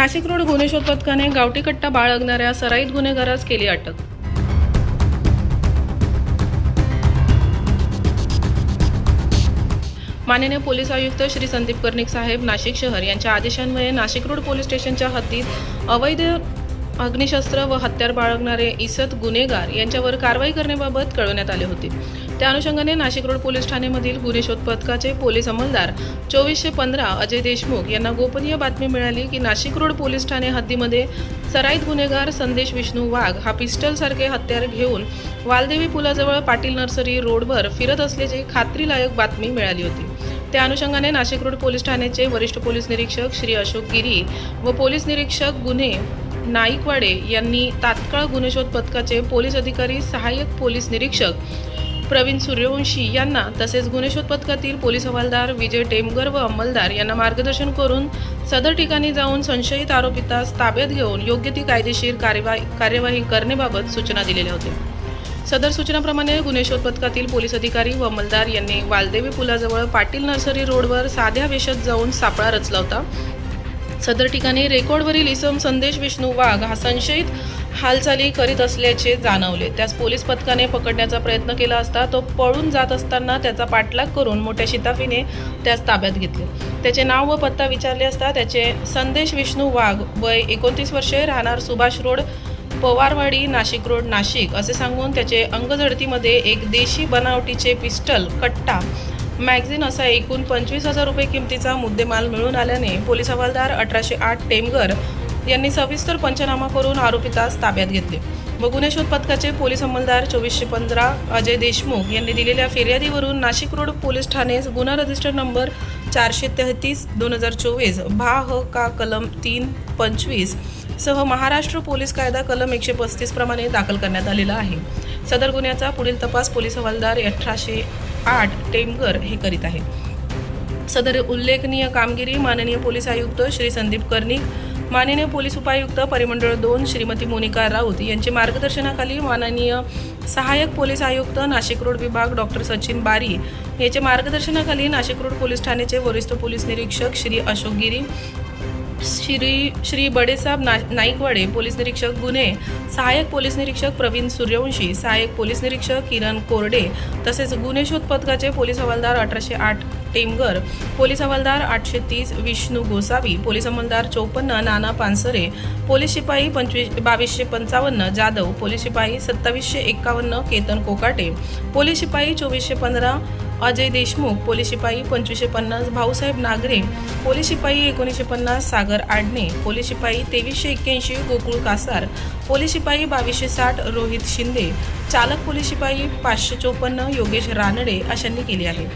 Nashik road गुन्हे शोध पथकाने गावठी कट्टा बाळगणाऱ्या सराईत गुन्हेगारास केली अटक. माननीय पोलीस आयुक्त श्री संदीप कर्णिक साहेब नाशिक शहर यांच्या आदेशान्वये नाशिक रोड पोलीस स्टेशनच्या हद्दीत अवैध अग्निशस्त्र व हत्यार बाळगणारे इसत गुन्हेगार यांच्यावर कारवाई करण्याबाबत कळवण्यात आले होते. त्या अनुषंगाने नाशिक रोड पोलीस ठाण्यामधील गुन्हे शोध पथकाचे पोलीस अंमलदार चोवीसशे पंधरा अजय देशमुख यांना गोपनीय बातमी मिळाली की नाशिक रोड पोलीस ठाणे हद्दीमध्ये सराईत गुन्हेगार संदेश विष्णू वाघ हा पिस्टलसारखे हत्यार घेऊन वालदेवी पुलाजवळ पाटील नर्सरी रोडवर फिरत असल्याची खात्रीलायक बातमी मिळाली होती. त्या अनुषंगाने नाशिक रोड पोलीस ठाण्याचे वरिष्ठ पोलीस निरीक्षक श्री अशोक गिरी व पोलीस निरीक्षक गुन्हे नाईकवाडे यांनी तात्काळ गुन्हे शोध पथकाचे पोलीस अधिकारी सहाय्यक पोलीस निरीक्षक प्रवीण सूर्यवंशी यांना तसेच गुन्हेशोध पथकातील पोलीस हवालदार विजय टेमगर व अंमलदार यांना मार्गदर्शन करून सदर ठिकाणी जाऊन संशयित आरोपितास ताब्यात घेऊन योग्य ती कायदेशीर कार्यवाही कार्यवाही करण्याबाबत सूचना दिलेल्या होत्या. सदर सूचनाप्रमाणे गुन्हेशोध पथकातील पोलीस अधिकारी व अंमलदार यांनी वालदेवी पुलाजवळ पाटील नर्सरी रोडवर साध्या वेशात जाऊन सापळा रचला होता. सदर ठिकाणी रेकॉर्डवरील इसम संदेश विष्णू वाघ हा संशयित हालचाली करीत असल्याचे जाणवले. त्यास पोलीस पथकाने पकडण्याचा प्रयत्न केला असता तो पळून जात असताना त्याचा पाठलाग करून मोठ्या शिताफीने त्यास ताब्यात घेतले. त्याचे नाव व पत्ता विचारले असता त्याचे संदेश विष्णू वाघ वय एकोणतीस वर्षे राहणार सुभाष रोड पवारवाडी नाशिक रोड नाशिक असे सांगून त्याचे अंगझडतीमध्ये एक देशी बनावटीचे पिस्टल कट्टा मॅगझिन असा एकूण पंचवीस हजार रुपये किमतीचा मुद्देमाल मिळून आल्याने पोलीस हवालदार अठराशे आठ टेमगर यांनी सविस्तर पंचनामा करून आरोपितास ताब्यात घेतले. व गुन्हे शोध पथकाचे पोलीस अंमलदार चोवीसशे पंधरा अजय देशमुख यांनी दिलेल्या फिर्यादीवरून नाशिक रोड पोलीस ठाणे गुन्हा रजिस्टर नंबर चारशे तेहतीस दोन हजार चोवीस भा ह का कलम तीन पंचवीस सह महाराष्ट्र पोलीस कायदा कलम एकशे पस्तीस प्रमाणे दाखल करण्यात आलेला आहे. सदर गुन्ह्याचा पुढील तपास पोलीस हवालदार अठराशे आठ टेमगर हे करीत आहे. सदर उल्लेखनीय कामगिरी माननीय पोलीस आयुक्त श्री संदीप कर्णिक माननीय पोलीस उपायुक्त परिमंडळ दोन श्रीमती मोनिका राऊत यांच्या मार्गदर्शनाखाली माननीय सहाय्यक पोलीस आयुक्त नाशिक रोड विभाग डॉक्टर सचिन बारी याच्या मार्गदर्शनाखाली नाशिक रोड पोलीस ठाण्याचे वरिष्ठ पोलीस निरीक्षक श्री अशोक गिरी श्री श्री बडेसाहेब ना नाईकवाडे पोलीस निरीक्षक गुन्हे सहाय्यक पोलीस निरीक्षक प्रवीण सूर्यवंशी सहाय्यक पोलीस निरीक्षक किरण कोरडे तसेच गुन्हे शोध पथकाचे पोलीस हवालदार अठराशे आठ टेमगर पोलीस हवालदार आठशे तीस विष्णू गोसावी पोलीस अंमलदार चौपन्न नाना पानसरे पोलीस शिपाई पंचवीस बावीसशे पंचावन्न जाधव पोलीस शिपाई सत्तावीसशे एक्कावन्न केतन कोकाटे पोलीस शिपाई चोवीसशे पंधरा अजय देशमुख पोलीस शिपाई पंचवीसशे पन्नास भाऊसाहेब नागरे पोलीस शिपाई एकोणीसशे पन्नास सागर आडणे पोलीस शिपाई तेवीसशे एक्क्याऐंशी गोकुळ कासार पोलीस शिपाई बावीसशे साठ रोहित शिंदे चालक पोलीस शिपाई पाचशे चोपन्न योगेश रानडे अशांनी केली आहे.